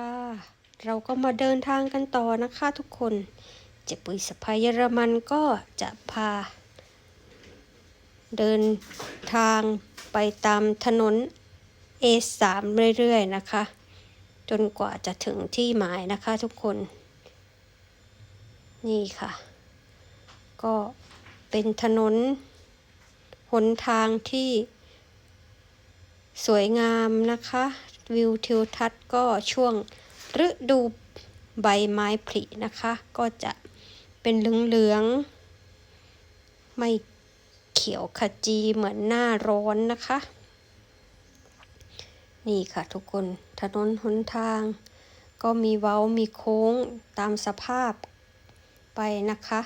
ค่ะ เราก็มาเดินทางกันต่อนะคะทุกคนเจปุยสะพายเยอรมันก็จะพา เดินทางไปตามถนน A3 เรื่อยๆนะคะ จนกว่าจะถึงที่หมายนะคะทุกคน นี่ค่ะ ก็เป็นถนนหนทางที่สวยงามนะคะ วิวทิวทัศน์ก็ช่วงฤดูใบไม้ผลินะคะ ก็จะเป็นเหลืองๆ ไม่เขียวขจีเหมือนหน้าร้อนนะคะ นี่ค่ะทุกคนถนนหนทาง ก็มีเว้ามีโค้งตามสภาพไปนะคะ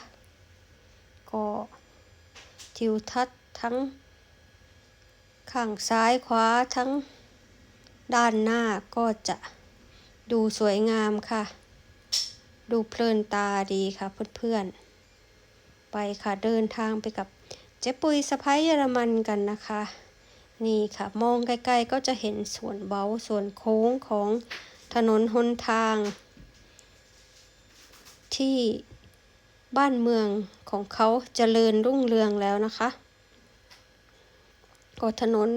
ก็ทิวทัศน์ทั้งข้างซ้ายขวาทั้ง ด้านหน้าก็จะดูสวยงามค่ะ ดูเพลินตาดีค่ะเพื่อนๆ ไปค่ะเดินทางไปกับเจ๊ปุยสะพ้ายเยอรมันกันนะคะ นี่ค่ะมองไกลๆก็จะเห็นส่วนเบาส่วนโค้งของถนนหนทาง ที่บ้านเมืองของเขาเจริญรุ่งเรืองแล้วนะคะ ก็ถนน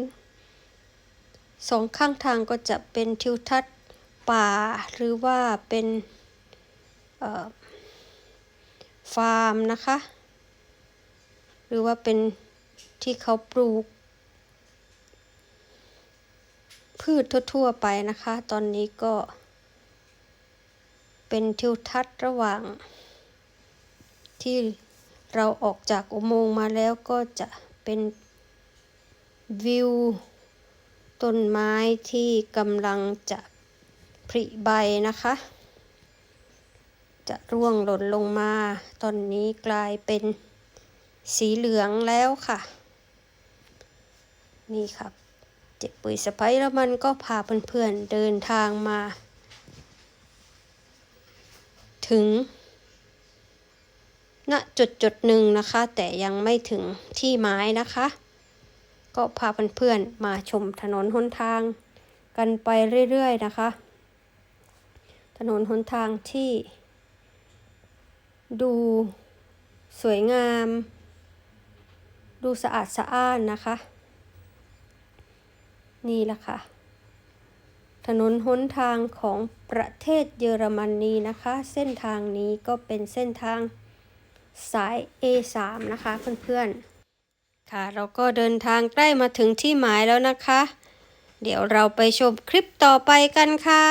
สองข้างทางก็จะเป็นทิวทัศน์ป่า หรือว่าเป็นฟาร์มนะคะ หรือว่าเป็นที่เขาปลูก พืชทั่วๆไปนะคะ ตอนนี้ก็เป็นทิวทัศน์ระหว่าง ที่เราออกจากอุโมงค์มาแล้วก็จะเป็นวิว ต้นไม้ที่กำลังจะผลิใบนะคะ จะร่วงหล่นลงมา ตอนนี้กลายเป็นสีเหลืองแล้วค่ะ นี่ครับเจ็บปุ๋ยสะพ้ายแล้วมันก็พาเพื่อนๆเดินทางมา ถึงณจุดจุดๆหนึ่งนะคะ แต่ยังไม่ถึงที่หมายนะคะ ก็พาเพื่อนๆมาชมถนนหนทาง กันไปเรื่อยๆนะคะ ถนนหนทางที่ ดูสวยงาม ดูสะอาดสะอ้านนะคะ นี่แหละค่ะ ถนนหนทางของประเทศเยอรมนีนะคะ เส้นทางนี้ก็เป็นเส้นทางสาย A3 นะคะเพื่อนๆ ค่ะ เราก็เดินทางใกล้มาถึงที่หมายแล้วนะคะ เดี๋ยวเราไปชมคลิปต่อไปกันค่ะ